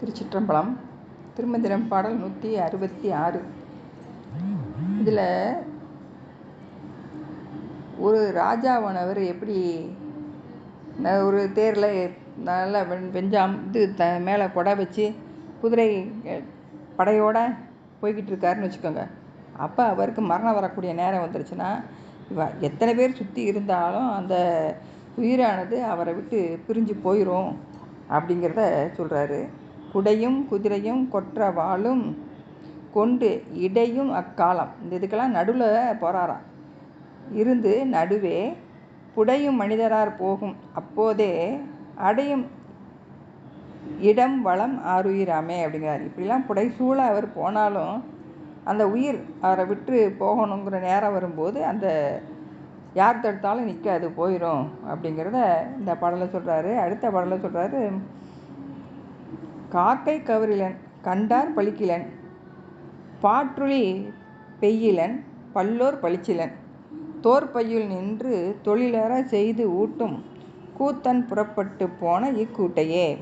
திருச்சிற்றம்பலம் திருமந்திரம் பாடல் நூற்றி அறுபத்தி ஆறு. இதில் ஒரு ராஜாவானவர் எப்படி ஒரு தேரில் நல்லா வெண் வெஞ்சாம் இது த மேலே கொடை வச்சு குதிரை படையோடு போய்கிட்டு இருக்காருன்னு வச்சுக்கோங்க. அப்போ அவருக்கு மரணம் வரக்கூடிய நேரம் வந்துருச்சுன்னா இவ எத்தனை பேர் சுற்றி இருந்தாலும் அந்த உயிரானது அவரை விட்டு பிரிஞ்சு போயிடும் அப்படிங்கிறத சொல்கிறாரு குடையும் குதிரையும் கொற்ற வாளும் கொண்டு இடையும் அக்காலம். இந்த இதுக்கெல்லாம் நடுவில் போகிறாராம் இருந்து நடுவே புடையும் மனிதரார் போகும். அப்போதே அடையும் இடம் வளம் ஆறுயிராமே அப்படிங்கிறார். இப்படிலாம் புடைசூழ அவர் போனாலும் அந்த உயிர் அவரை விட்டு போகணுங்கிற நேரம் வரும்போது அந்த யார் தடுத்தாலும் நிற்காது போயிடும் அப்படிங்கிறத இந்த பாடலை சொல்கிறாரு அடுத்த பாடலை சொல்கிறாரு காக்கை கவரிலன் கண்டார் பழிக்கிலன் பாற்றுளி பெய்யிலன் பல்லோர் பளிச்சிலன் தோற்பையுள் நின்று தொழிலற செய்து ஊட்டும் கூத்தன் புறப்பட்டு போன இக்கூட்டையே.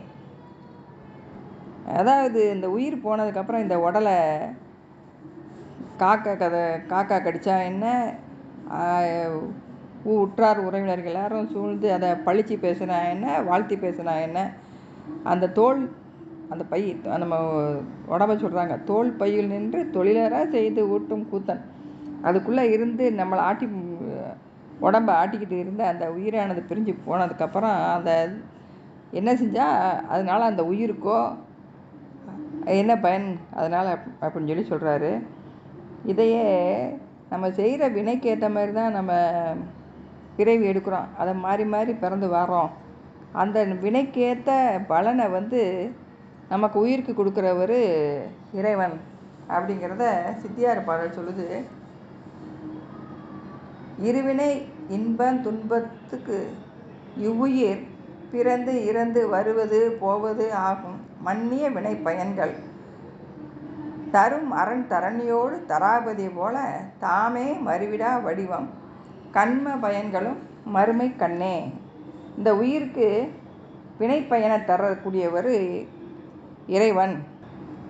அதாவது இந்த உயிர் போனதுக்கப்புறம் இந்த உடலை காக்கா கதை காக்கா கடித்தா என்ன? உ- உற்றார் உறவினர்கள் எல்லாரும் சூழ்ந்து அதை பழிச்சு பேசினா என்ன? வாழ்த்தி பேசினா என்ன? அந்த தோல் அந்த பை நம்ம உடம்ப சொல்கிறாங்க தோல் பையில் நின்று தொழிலராக செய்து ஊட்டும் கூத்தன். அதுக்குள்ளே இருந்து நம்மளை ஆட்டி உடம்ப ஆட்டிக்கிட்டு இருந்த அந்த உயிரானது பிரிஞ்சு போனதுக்கப்புறம் அந்த என்ன செஞ்சால் அதனால் அந்த உயிருக்கோ என்ன பயன் அதனால் அப்படின்னு சொல்லி சொல்கிறாரு இதையே நம்ம செய்கிற வினைக்கு ஏற்ற மாதிரி தான் நம்ம பிறவி எடுக்கிறோம். அதை மாறி மாறி பிறந்து வரோம் அந்த வினைக்கேற்ற பலனை வந்து நமக்கு உயிருக்கு கொடுக்குறவர் இறைவன் அப்படிங்கிறத சித்தியார் பாடல் சொல்லுது. இருவினை இன்பம் துன்பத்துக்கு இவ்வுயிர் பிறந்து இறந்து வருவது போவது ஆகும். மன்னிய வினை பயன்கள் தரும் அரண் தரணியோடு தராபதி போல தாமே மறுவிடா வடிவம். கண்ம பயன்களும் மறுமை கண்ணே. இந்த உயிருக்கு வினை பயனை தரக்கூடியவர் இறைவன்.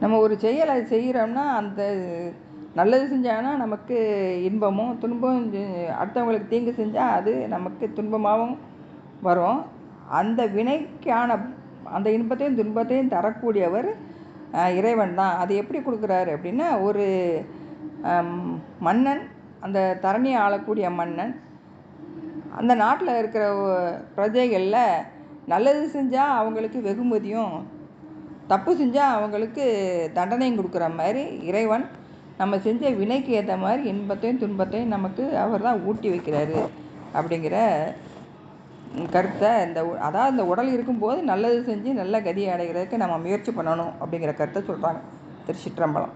நம்ம ஒரு செயலை செய்கிறோம்னா அந்த நல்லது செஞ்சாங்கன்னா நமக்கு இன்பமும் துன்பம் அடுத்தவங்களுக்கு தீங்கு செஞ்சால் அது நமக்கு துன்பமாகவும் வரும். அந்த வினைக்கான அந்த இன்பத்தையும் துன்பத்தையும் தரக்கூடியவர் இறைவன் தான். அது எப்படி கொடுக்குறாரு அப்படின்னா ஒரு மன்னன் அந்த தரணியை ஆளக்கூடிய மன்னன் அந்த நாட்டில் இருக்கிற பிரஜைகளில் நல்லது செஞ்சால் அவங்களுக்கு வெகுமதியும் தப்பு செஞ்சால் அவங்களுக்கு தண்டனையும் கொடுக்குற மாதிரி இறைவன் நம்ம செஞ்ச வினைக்கு ஏற்ற மாதிரி இன்பத்தையும் துன்பத்தையும் நமக்கு அவர் தான் ஊட்டி வைக்கிறாரு அப்படிங்கிற கருத்தை இந்த அதாவது இந்த உடல் இருக்கும்போது நல்லது செஞ்சு நல்ல கதியை அடைகிறதுக்கு நம்ம முயற்சி பண்ணணும் அப்படிங்கிற கருத்தை சொல்கிறாங்க திருச்சிற்றம்பலம்.